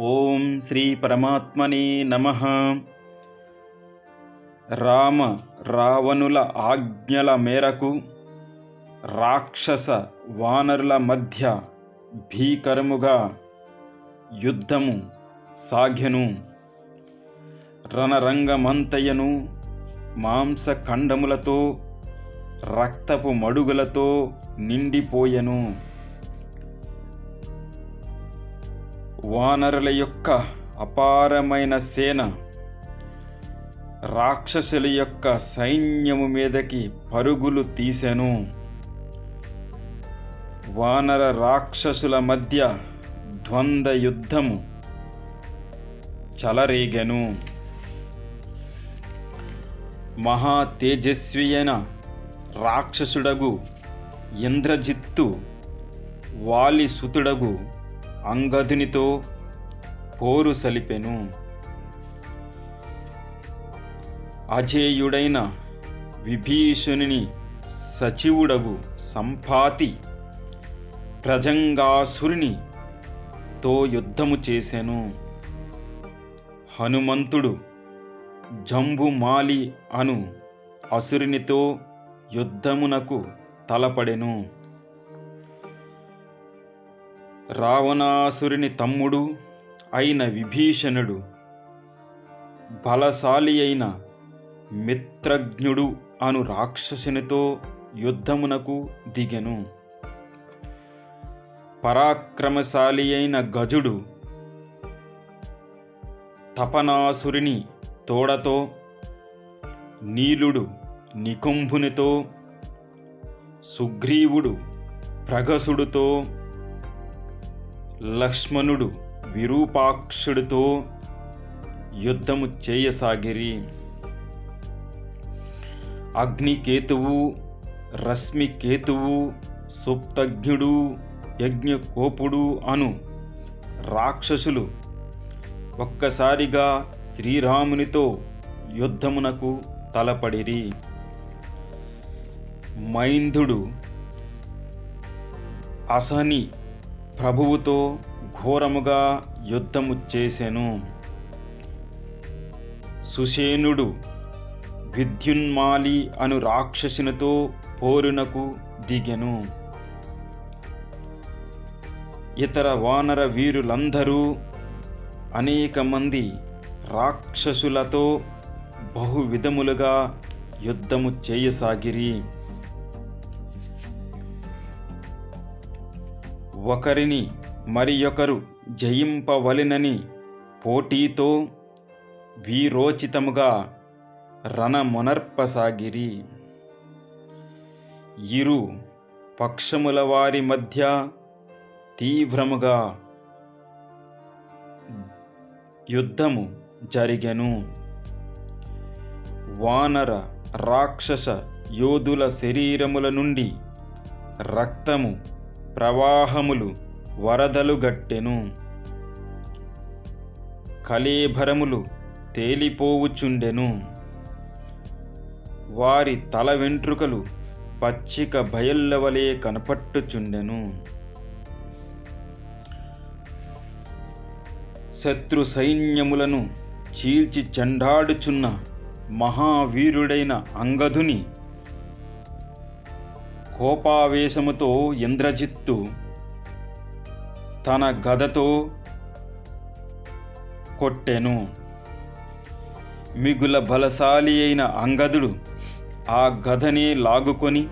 ఓం శ్రీ పరమాత్మనే నమ. రామ రావణుల ఆజ్ఞల మేరకు రాక్షస వానరుల మధ్య భీకరముగా యుద్ధము సాగ్యను రణరంగమంతయను మాంసఖండములతో రక్తపు మడుగులతో నిండిపోయెను. వానరుల యొక్క అపారమైన సేన రాక్షసుల యొక్క సైన్యము మీదకి పరుగులు తీసెను. వానర రాక్షసుల మధ్య ద్వంద్వ యుద్ధము చలరేగెను. మహా తేజస్వి అయిన రాక్షసుడగు ఇంద్రజిత్తు వాలి సుతుడగు అంగదునితో పోరు సలిపెను. అజేయుడైన విభీషణుని సచివుడగు సంపాతి ప్రజంగాసురుని తో యుద్ధము చేసెను. హనుమంతుడు జంబుమాలి అను అసురునితో యుద్ధమునకు తలపడెను. రావణాసురుని తమ్ముడు అయిన విభీషణుడు బలశాలి అయిన మిత్రజ్ఞుడు అను రాక్షసునితో యుద్ధమునకు దిగెను. పరాక్రమశాలి అయిన గజుడు తపనాసురుని తోడతో నీలుడు నికుంభునితో సుగ్రీవుడు ప్రగసుడుతో లక్ష్మణుడు విరూపాక్షుడితో యుద్ధము చేయసాగిరి. అగ్నికేతువు రశ్మికేతువు సుప్తజ్ఞుడు యజ్ఞకోపుడు అను రాక్షసులు ఒక్కసారిగా శ్రీరామునితో యుద్ధమునకు తలపడిరి. మైంధుడు అసని ప్రభువుతో ఘోరముగా యుద్ధము చేసెను. సుషేనుడు విద్యున్మాలి అను రాక్షసునితో పోరునకు దిగెను. ఇతర వానర వీరులందరూ అనేక మంది రాక్షసులతో బహు విధములుగా యుద్ధము చేయసాగిరి. ఒకరిని మరి ఒకరు జయింపవలెనని పోటీతో వీరోచితముగా రణమునర్పసాగిరి. ఇరు పక్షముల వారి మధ్య తీవ్రముగా యుద్ధము జరిగెను. వానర రాక్షస యోధుల శరీరముల నుండి రక్తము ప్రవాహములు వరదలు గట్టెను. కలేభరములు తేలిపోవుచుండెను. వారి తల వెంట్రుకలు పచ్చిక బయల్లవలే కనపట్టుచుండెను. శత్రు సైన్యములను చీల్చి చెండాడుచున్న మహావీరుడైన అంగదుని కోపావేశముతో ఇంద్రజిత్తు తన గదతో కొట్టెను. మిగుల బలశాలి అయిన అంగదుడు ఆ గదని లాగుకొని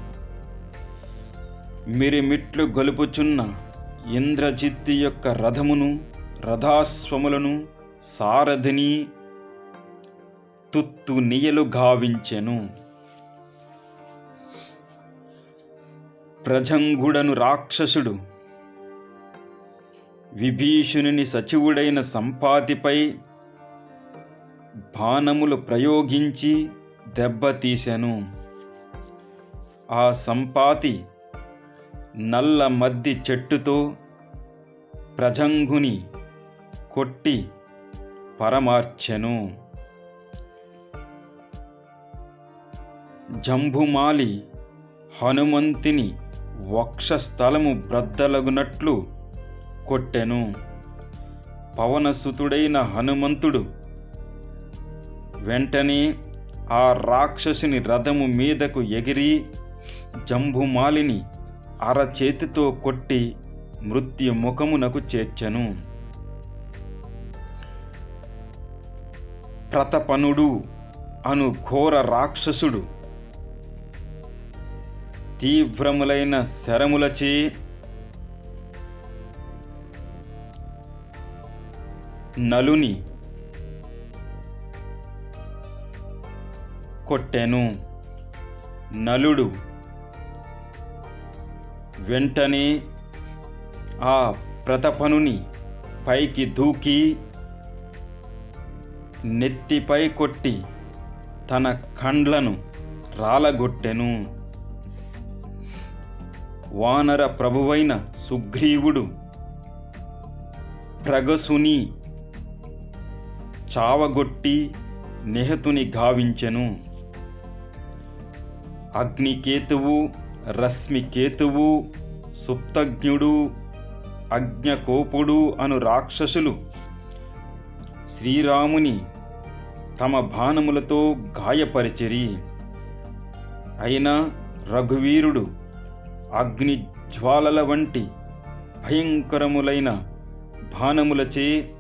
మిరిమిట్లు గొలుపుచున్న ఇంద్రజిత్తు యొక్క రథమును రథాస్వములను సారథిని తుత్తు నియలు గావించెను. ప్రజంగుడను రాక్షసుడు. విభీషణుని సచివుడైన సంపాతిపై బాణములు ప్రయోగించి దెబ్బతీసెను. ఆ సంపాతి నల్ల మద్ది చెట్టుతో ప్రజంగుని కొట్టి పరమార్చెను. జంభుమాలి హనుమంతుని వక్షస్థలము బ్రద్దలగునట్లు కొట్టెను. పవనసుతుడైన హనుమంతుడు వెంటనే ఆ రాక్షసుని రథము మీదకు ఎగిరి జంభుమాలిని అరచేతితో కొట్టి మృత్యు ముఖమునకు చేర్చెను. ప్రతపనుడు అను ఘోర రాక్షసుడు తీవ్రములైన శరములచే నలుని కొట్టెను. నలుడు వెంటనే ఆ ప్రతపనుని పైకి దూకి నెత్తిపై కొట్టి తన కండ్లను రాలగొట్టెను. వానర ప్రభువైన సుగ్రీవుడు ప్రగసుని చావగొట్టి నిహతుని గావించెను. అగ్నికేతువు రశ్మికేతువు సుప్తజ్ఞుడు అజ్ఞకోపుడు అను రాక్షసులు శ్రీరాముని తమ బాణములతో గాయపరిచిరి. అయినా రఘువీరుడు అగ్ని జ్వాలల వంటి భయంకరములైన బాణములచే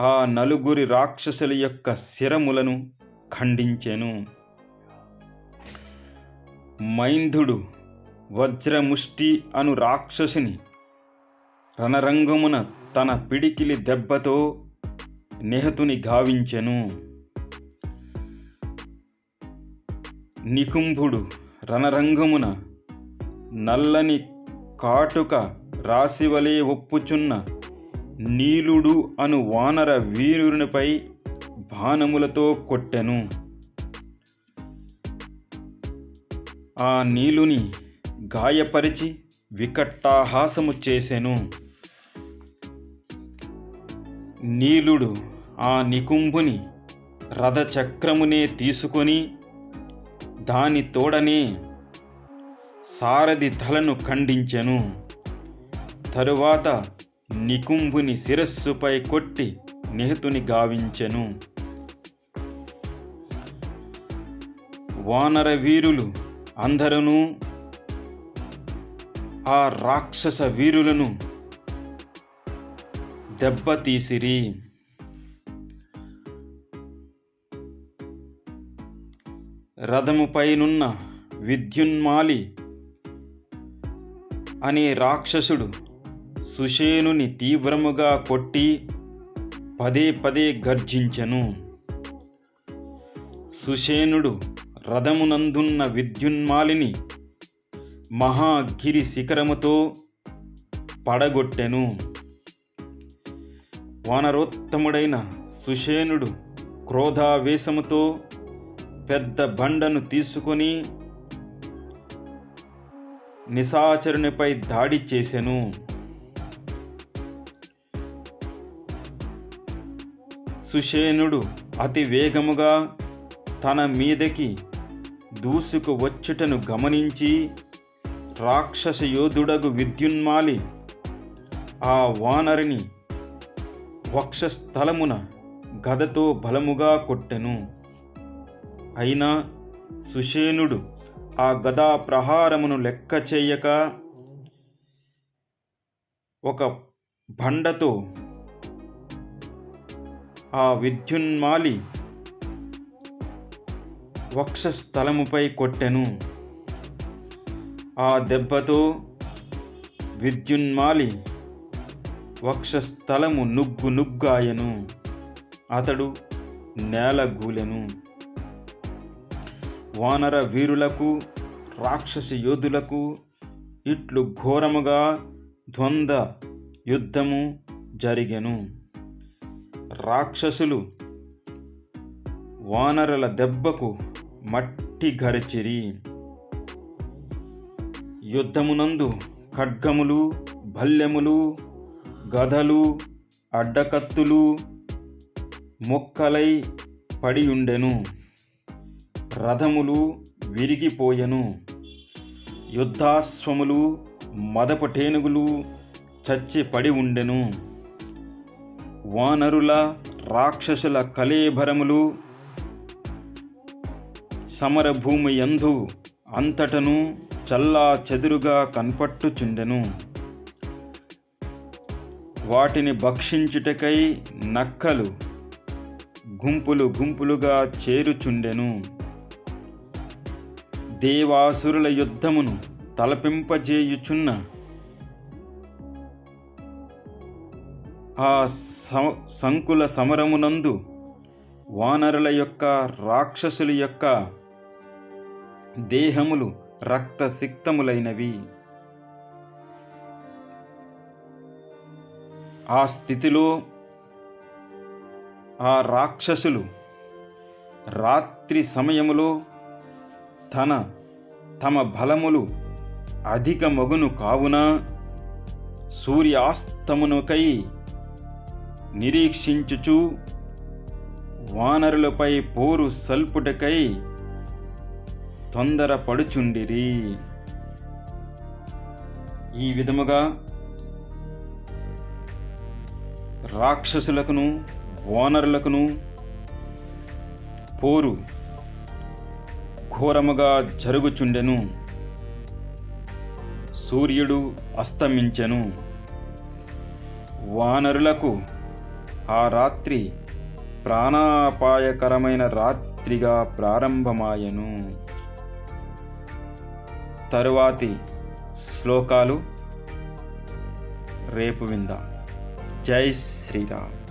ఆ నలుగురి రాక్షసుల యొక్క శిరములను ఖండించెను. మైంధుడు వజ్రముష్టి అను రాక్షసుని రణరంగమున తన పిడికిలి దెబ్బతో నిహతుని గావించెను. నికుంభుడు రణరంగమున నల్లని కాటుక రాశివలే ఒప్పుచున్న నీలుడు అను వానర వీరునిపై బాణములతో కొట్టెను. ఆ నీలుని గాయపరిచి వికట్టాహాసము చేసెను. నీలుడు ఆ నికుంభుని రథచక్రమునే తీసుకొని దాని తోడనే సారథి తలను ఖండించెను. తరువాత నికుంభుని శిరస్సుపై కొట్టి నిహతుని గావించెను. వానర వీరులు అందరూ ఆ రాక్షస వీరులను దెబ్బతీసిరి. రథముపైనున్న విద్యున్మాలి అనే రాక్షసుడు సుషేనుని తీవ్రముగా కొట్టి పదే పదే గర్జించెను. సుషేనుడు రథమునందున్న విద్యున్మాలిని మహాగిరి శిఖరముతో పడగొట్టెను. వానరోత్తముడైన సుషేనుడు క్రోధావేశముతో పెద్ద బండను తీసుకొని నిశాచరునిపై దాడి చేసెను. సుషేనుడు అతి వేగముగా తన మీదకి దూసుకు వచ్చుటను గమనించి రాక్షస యోధుడగు విద్యున్మాలి ఆ వానరిని వక్షస్థలమున గదతో బలముగా కొట్టెను. అయినా సుషేనుడు ఆ గదా ప్రహారమును లెక్క చేయక ఒక బండతో ఆ విద్యున్మాలి వక్షస్థలముపై కొట్టెను. ఆ దెబ్బతో విద్యున్మాలి వక్షస్థలము నుగ్గు నుగ్గాయను. అతడు నేలగూలెను వానర వీరులకు రాక్షస యోధులకు ఇట్లు ఘోరముగా ద్వంద్వ యుద్ధము జరిగెను. రాక్షసులు వానరుల దెబ్బకు మట్టి గరిచిరి యుద్ధమునందు ఖడ్గములు భల్లెములు గదలు అడ్డకత్తులు మొక్కలై పడియుండెను. రథములు విరిగిపోయెను. యుద్ధాశ్వములు మదపటేనుగులు చచ్చి పడి ఉండెను. వానరుల రాక్షసుల కలేభరములు సమరభూమి యందు అంతటను చల్లా చెదురుగా కనపట్టుచుండెను. వాటిని భక్షించుటకై నక్కలు గుంపులు గుంపులుగా చేరుచుండెను. దేవాసురుల యుద్ధమును తలపింపజేయుచున్న ఆ సంకుల సమరమునందు వానరుల యొక్క రాక్షసుల యొక్క దేహములు రక్తసిక్తములైనవి. ఆ స్థితిలో ఆ రాక్షసులు రాత్రి సమయములో తన తమ బలములు అధిక మగును కావున? సూర్యాస్తమునకై నిరీక్షించుచు వానరులపై పోరు సల్పుటకై తొందరపడుచుండిరి. ఈ విధముగా రాక్షసులకును వానరులకును పోరు ఘోరముగా జరుగుచుండెను. సూర్యుడు అస్తమించెను. వానరులకు ఆ రాత్రి ప్రాణాపాయకరమైన రాత్రిగా ప్రారంభమాయెను. తరువాతి శ్లోకాలు రేపు విందాం. జై శ్రీరామ్.